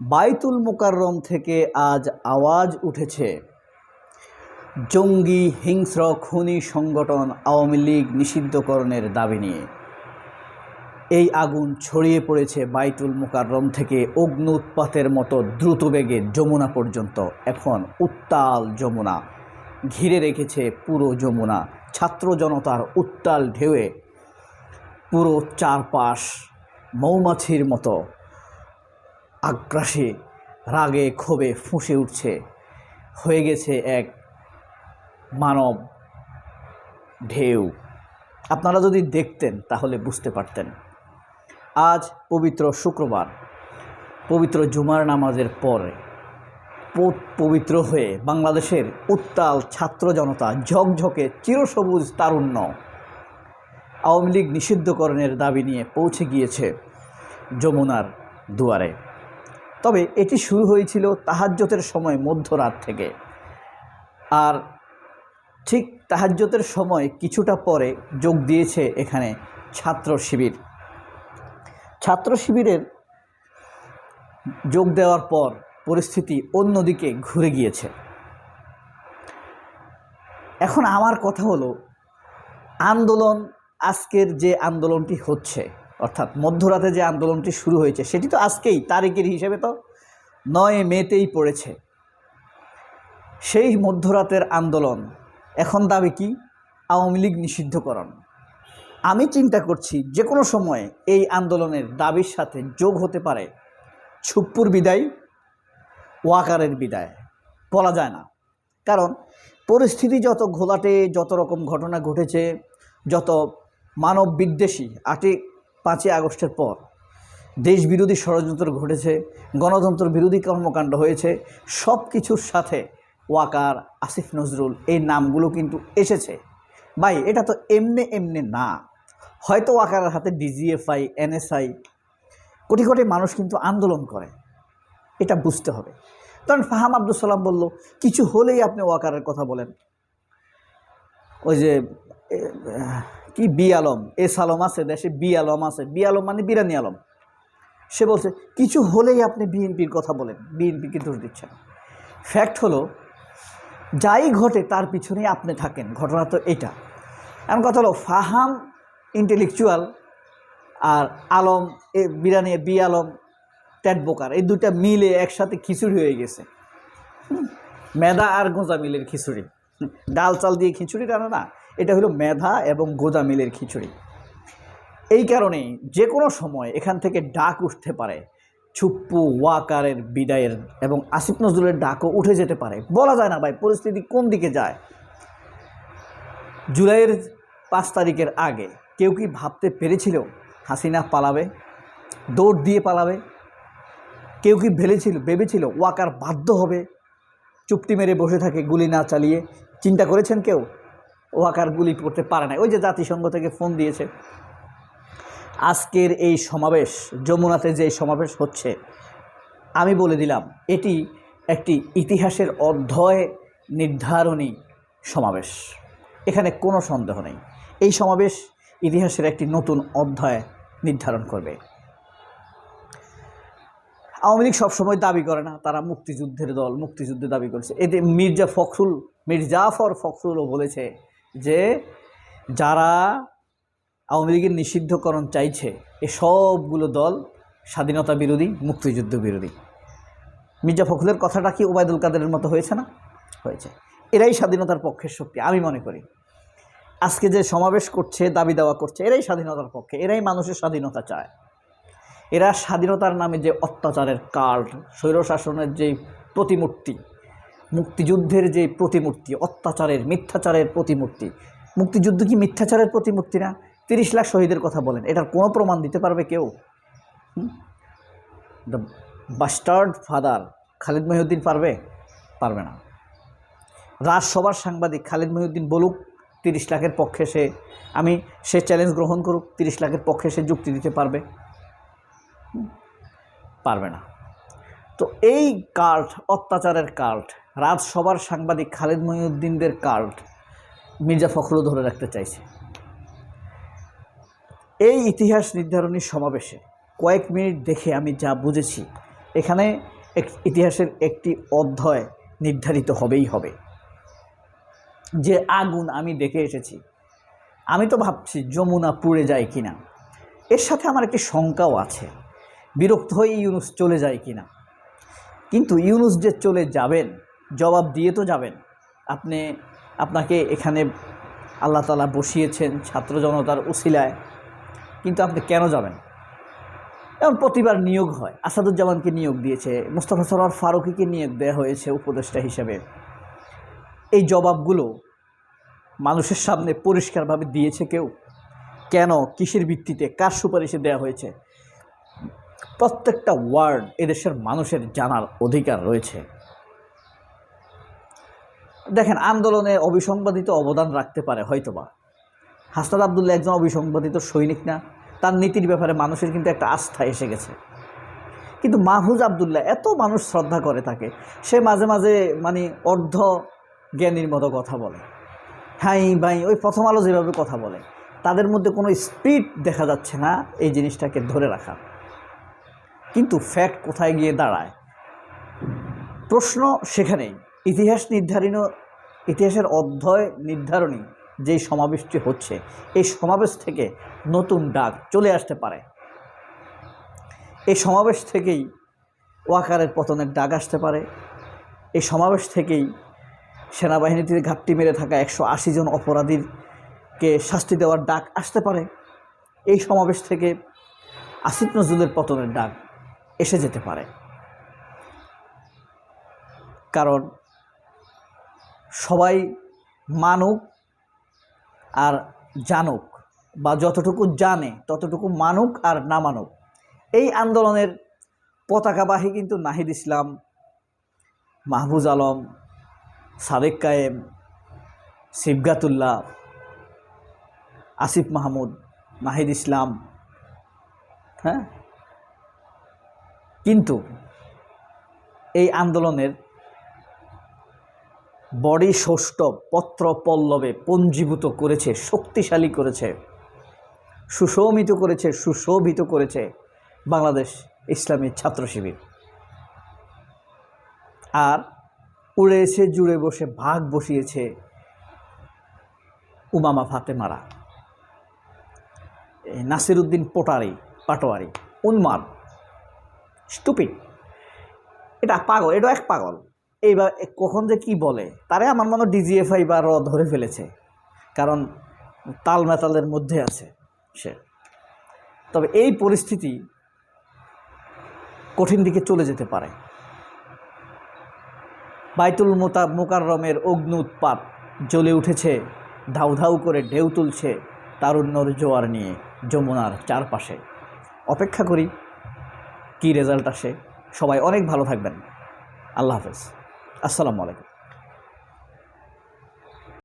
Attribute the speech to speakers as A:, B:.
A: বাইতুল মোকাররম থেকে আজ আওয়াজ উঠেছে। জঙ্গি, হিংস্র, খুনি সংগঠন আওয়ামী লীগ নিষিদ্ধকরণের দাবি নিয়ে। এই আগুন ছড়িয়ে পড়েছে বাইতুল মোকাররম থেকে অগ্নি উৎপাতের মতো দ্রুত বেগে যমুনা পর্যন্ত। এখন উত্তাল যমুনা, ঘিরে রেখেছে পুরো যমুনা। ছাত্র জনতার উত্তাল ঢেউয়ে পুরো চারপাশ মৌমাছির মতো। আগ্রাসী রাগে ক্ষোভে ফুঁসে উঠছে। হয়ে গেছে এক মানব ঢেউ। আপনারা যদি দেখতেন, তাহলে বুঝতে পারতেন। আজ পবিত্র শুক্রবার। পবিত্র জুমার নামাজের পরে পবিত্র হয়ে বাংলাদেশের উত্তাল ছাত্র জনতা ঝকঝকে চিরসবুজ তারুণ্য আওয়ামী লীগ নিষিদ্ধকরণের দাবি নিয়ে পৌঁছে গিয়েছে যমুনার দুয়ারে। তবে এটি শুরু হয়েছিল তাহাজ্যতের সময় মধ্যরাত থেকে। আর ঠিক তাহাজ্যতের সময় কিছুটা পরে যোগ দিয়েছে এখানে ছাত্র শিবির। ছাত্র শিবিরের যোগ দেওয়ার পর পরিস্থিতি অন্যদিকে ঘুরে গিয়েছে। এখন আমার কথা হলো, আন্দোলন আজকের যে আন্দোলনটি হচ্ছে অর্থাৎ মধ্যরাতে যে আন্দোলনটি শুরু হয়েছে, সেটি তো আজকেই, তারিখের হিসেবে তো নয় মেতেই পড়েছে। সেই মধ্যরাতের আন্দোলন এখন দাবি কি? আওয়ামী লীগ নিষিদ্ধকরণ। আমি চিন্তা করছি যে কোনো সময় এই আন্দোলনের দাবির সাথে যোগ হতে পারে ছুপ্পুর বিদায়, ওয়াকারের বিদায়। বলা যায় না। কারণ পরিস্থিতি যত ঘোলাটে, যত রকম ঘটনা ঘটেছে, যত মানব বিদ্বেষী আটই পাঁচই আগস্টের পর দেশ বিরোধী ষড়যন্ত্র ঘটেছে, গণতন্ত্র বিরোধী কর্মকাণ্ড হয়েছে সব কিছুর সাথে ওয়াকার, আসিফ নজরুল এই নামগুলো কিন্তু এসেছে। ভাই, এটা তো এমনি এমনি না। হয়তো ওয়াকারের হাতে ডিজিএফআই, এনএসআই, কোটি কোটি মানুষ কিন্তু আন্দোলন করে। এটা বুঝতে হবে। তখন ফাহাম আব্দুল সালাম বলল, কিছু হলেই আপনি ওয়াকারের কথা বলেন। ওই যে কি বি আলম? এস আলম আছে, দেশে বি আলম আছে। বি আলম মানে বিরানি আলম। সে বলছে, কিছু হলেই আপনি বিএনপির কথা বলেন। বিএনপিকে দোষ দিচ্ছেন ফ্যাক্ট হলো, যাই ঘটে তার পিছনেই আপনি থাকেন। ঘটনা তো এটা। এমন কথা হলো, ফাহাম ইন্টেলেকচুয়াল আর আলম, এ বিরানি, বি আলম ট্যাট বোকার, এই দুটা মিলে একসাথে খিচুড়ি হয়ে গেছে। মেদা আর গোঁজা মিলের খিচুড়ি। ডাল চাল দিয়ে খিচুড়ি রান্না না। এটা হলো মেধা এবং গোজা মিলের খিচুড়ি। এই কারণেই যে কোনো সময় এখান থেকে ডাক উঠতে পারে। ছুপ্পু, ওয়াকারের বিদায়ের এবং আসিফ নজরুলের ডাকও উঠে যেতে পারে। বলা যায় না ভাই, পরিস্থিতি কোন দিকে যায়। জুলাইয়ের পাঁচ তারিখের আগে কেউ কি ভাবতে পেরেছিল হাসিনা পালাবে, দৌড় দিয়ে পালাবে? কেউ কি ভেবেছিল ভেবেছিল ওয়াকার বাধ্য হবে? চুপটি মেরে বসে থাকে, গুলি না চালিয়ে। চিন্তা করেছেন কেউ? ওয়াকার গুলি করতে পারে না ওই যে জাতিসংঘ থেকে ফোন দিয়েছে। আজকের এই সমাবেশ, যমুনাতে যে সমাবেশ হচ্ছে, আমি বলে দিলাম, এটি একটি ইতিহাসের অধ্যয় নির্ধারণী সমাবেশ। এখানে কোনো সন্দেহ নেই। এই সমাবেশ ইতিহাসের একটি নতুন অধ্যায় নির্ধারণ করবে। আওয়ামী লীগ সবসময় দাবি করে না, তারা মুক্তিযুদ্ধের দল, মুক্তিযুদ্ধে দাবি করেছে। এতে মির্জা ফখরুল মির্জাফর ফখরুলও বলেছে যে যারা আওয়ামী লীগের নিষিদ্ধকরণ চাইছে, এ সবগুলো দল স্বাধীনতা বিরোধী, মুক্তিযুদ্ধ বিরোধী। মির্জা ফখরুলের কথাটা কি ওবায়দুল কাদেরের মতো হয়েছে না? হয়েছে। এরাই স্বাধীনতার পক্ষের শক্তি, আমি মনে করি। আজকে যে সমাবেশ করছে, দাবি দেওয়া করছে, এরাই স্বাধীনতার পক্ষে, এরাই মানুষের স্বাধীনতা চায়। এরা স্বাধীনতার নামে যে অত্যাচারের কার্ড, স্বৈরশাসনের যে প্রতিমূর্তি মুক্তিযুদ্ধের যে প্রতিমূর্তি, অত্যাচারের, মিথ্যাচারের প্রতিমূর্তি। মুক্তিযুদ্ধ কি মিথ্যাচারের প্রতিমূর্তি না? তিরিশ লাখ শহীদের কথা বলেন, এটার কোনো প্রমাণ দিতে পারবে কেউ? The bastard father Khalid Mohiuddin পারবে? পারবে না। রাজসভার সাংবাদিক খালিদ মহিউদ্দিন বলুক, তিরিশ লাখের পক্ষে সে, আমি সে চ্যালেঞ্জ গ্রহণ করুক, তিরিশ লাখের পক্ষে সে যুক্তি দিতে পারবে? পারবে না। তো এই কাল্ট অত্যাচারের কাল্ট রাজসভার সাংবাদিক খালিদ মহিউদ্দিনদের কাল্ট মির্জা ফখরুল ধরে রাখতে চাইছে। এই ইতিহাস নির্ধারণী সমাবেশে কয়েক মিনিট দেখে আমি যা বুঝেছি, এখানে ইতিহাসের একটি অধ্যায় নির্ধারিত হবেই হবে। যে আগুন আমি দেখে এসেছি, আমি তো ভাবছি যমুনা পুড়ে যায় কিনা। এর সাথে আমার একটি শঙ্কাও আছে, বিরক্ত হয়ে ইউনুস চলে যায় কিনা। কিন্তু ইউনুস যে চলে যাবেন জবাব দিয়ে তো যাবেন। আপনি, আপনাকে এখানে আল্লাহ তালা বসিয়েছেন ছাত্র জনতার উসিলায়, কিন্তু আপনি কেন যাবেন? এমন প্রতিবার নিয়োগ হয়। আসাদুজ্জামানকে নিয়োগ দিয়েছে, মোস্তফা সরোয়ার ফারুকিকে নিয়োগ দেওয়া হয়েছে উপদেষ্টা হিসেবে। এই জবাবগুলো মানুষের সামনে পরিষ্কারভাবে দিয়েছে কেউ? কেন? কিসের ভিত্তিতে? কার সুপারিশে দেওয়া হয়েছে? প্রত্যেকটা ওয়ার্ড এদেশের মানুষের জানার অধিকার রয়েছে। দেখেন, আন্দোলনে অবিসংবাদিত অবদান রাখতে পারে হয়তোবা। হাসনাদ আবদুল্লাহ একজন অবিসংবাদিত সৈনিক না, তার নীতির ব্যাপারে মানুষের কিন্তু একটা আস্থা এসে গেছে। কিন্তু মাহফুজ আবদুল্লাহ এত মানুষ শ্রদ্ধা করে তাকে, সে মাঝে মাঝে মানে অর্ধ জ্ঞানীর মতো কথা বলে। হাই বাই ওই প্রথম আলো যেভাবে কথা বলে, তাদের মধ্যে কোনো স্পিড দেখা যাচ্ছে না এই জিনিসটাকে ধরে রাখা। কিন্তু ফ্যাক্ট কোথায় গিয়ে দাঁড়ায়? প্রশ্ন সেখানেই। ইতিহাস নির্ধারিত ইতিহাসের অধ্যয় নির্ধারণী যেই সমাবেশটি হচ্ছে, এই সমাবেশ থেকে নতুন ডাক চলে আসতে পারে। এই সমাবেশ থেকেই ওয়াকারের পতনের ডাক আসতে পারে। এই সমাবেশ থেকেই সেনাবাহিনীতে ঘাটতি মেরে থাকা একশো আশি জন অপরাধীরকে শাস্তি দেওয়ার ডাক আসতে পারে। এই সমাবেশ থেকে আসিফ নজরুলের পতনের ডাক এসে যেতে পারে। কারণ সবাই মানুক আর জানুক বা যতটুকু জানে ততটুকু মানুক আর না মানুক। এই আন্দোলনের পতাকাবাহী কিন্তু নাহিদ ইসলাম মাহবুজ আলম, সাদেক কায়েম শিবগাতুল্লাহ আসিফ মাহমুদ, নাহিদ ইসলাম হ্যাঁ? কিন্তু এই আন্দোলনের বডি ষষ্ঠ পত্র পল্লবে পঞ্জীভূত করেছে, শক্তিশালী করেছে, সুশোভিত করেছে সুশোভিত করেছে বাংলাদেশ ইসলামী ছাত্র শিবির। আর উড়ে এসে জুড়ে বসে ভাগ বসিয়েছে উমামা ফাতেমারা। নাসিরুদ্দিন পোটারি, পাটোয়ারি, উন্মাদ, স্টুপিড। এটা পাগল, এটা এক পাগল। এইবার কখন যে কি বলে, তারে আমার মনে ডিজিএফআই বা র ধরে ফেলেছে। কারণ তাল মেতালের মধ্যে আছে সে। তবে এই পরিস্থিতি কঠিন দিকে চলে যেতে পারে। বাইতুল মোতা, মোকাররমের অগ্নি উৎপাত জ্বলে উঠেছে, ধাউ ধাউ করে ঢেউ তুলছে তারুণ্যর জোয়ার নিয়ে যমুনার চারপাশে। অপেক্ষা করি, কি রেজাল্ট আসে? সবাই অনেক ভালো থাকবেন। আল্লাহ হাফেজ। আসসালামু আলাইকুম।